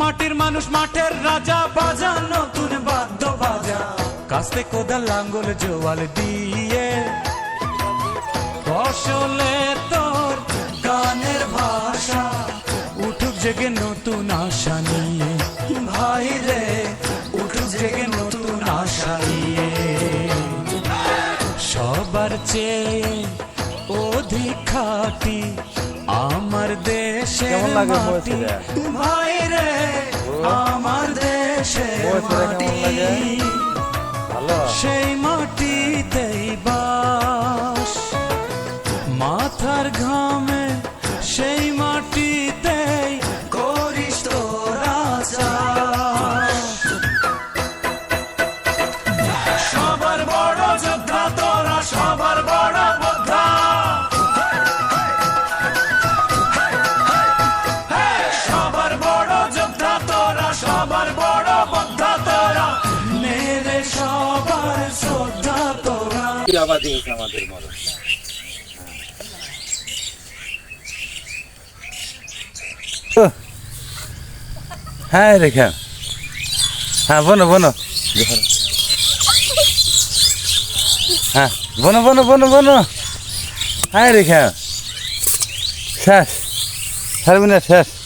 মাটির মানুষ, মাঠের রাজা, বাজা, নতুন বাদ্য বাজা কাস্তে কোদাল, লাঙ্গল, জোয়াল দিয়ে। ফসলে তোর গানের ভাষা, উঠুক জেগে নতুন আশা নিয়ে। ভাই রে, উঠুক জেগে নতুন আশা নিয়ে। সবার চেয়ে অধিক খাটি আমার দেশে? ভাই রে আমার দেশে মাটি? সেই মাটিতেই বাস মাথার ঘামে হ্যাঁ রেখা। হ্যাঁ বনো বনো। হ্যাঁ বনো বনো বনো বনো। হ্যাঁ রেখা। শেষ। ছাড়বি শেষ।